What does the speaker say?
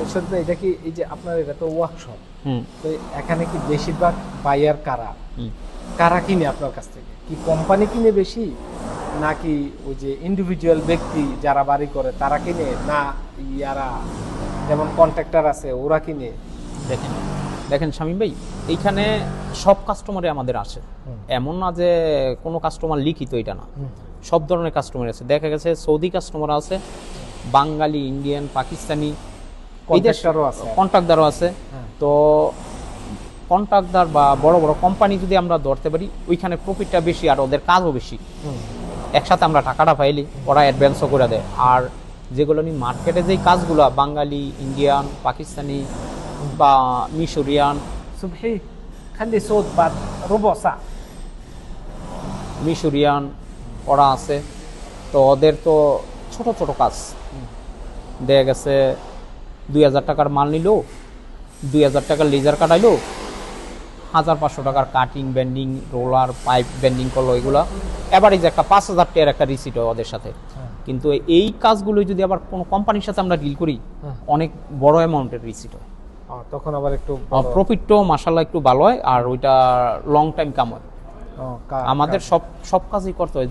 আচ্ছা সত্যি এটা কি এই যে আপনার এটা তো ওয়ার্কশপ হুম। তো এখানে কি বেশিরভাগ বায়ার কারা? কারা কিনে আপনার কাছ থেকে? কি কোম্পানি কিনে বেশি? নাকি ওই যে ইন্ডিভিজুয়াল ব্যক্তি যারা বাড়ি করে তারা কিনে? না ইয়ারা যেমন কন্ট্রাক্টর আছে ওরা কিনে? দেখেন দেখেন শামীম ভাই এইখানে সব কাস্টমারে আমাদের আসে এমন না যে কোনো কাস্টমার লিখিত এটা না। সব ধরনের কাস্টমার আছে। দেখা গেছে সৌদি কাস্টমার আছে বাঙালি ইন্ডিয়ান পাকিস্তানি Contractor-ও আছে। কন্ট্রাক্টদারও আছে। হ্যাঁ। তো কন্ট্রাক্টদার বা বড় বড় কোম্পানি যদি আমরা ধরতে পারি ওইখানে প্রফিটটা বেশি আর ওদের কাজও বেশি। একসাথে আমরা টাকাটা পাইলি ওরা অ্যাডভান্সও করে দেয়। আর যেগুলো নিয়ে মার্কেটে যেই কাজগুলো বাঙালি ইন্ডিয়ান পাকিস্তানি বা মিশরিয়ান সুবহি খালি সোদ বাদ মিশরিয়ান ওরা আছে। তো ওদের তো ছোট ছোট কাজ। দেখা গেছে দুই হাজার টাকার মাল নিল দুই হাজার টাকার লেজার কাটাইলো হাজার পাঁচশো টাকার cutting bending roller pipe bending করল এগুলো। এভারেজ একটা পাঁচ হাজার টাকার একটা রিসিট হয় ওদের সাথে। কিন্তু এই কাজগুলো যদি আবার কোনো কোম্পানির সাথে আমরা ডিল করি হ্যাঁ। অনেক বড় অ্যামাউন্টের রিসিট হয়। তখন আবার একটু প্রফিটটাও মাসাল্লাহ একটু ভালো হয় আর ওইটা লং টাইম কাম হয়। আমাদের সব সব কাজই করতে হয়।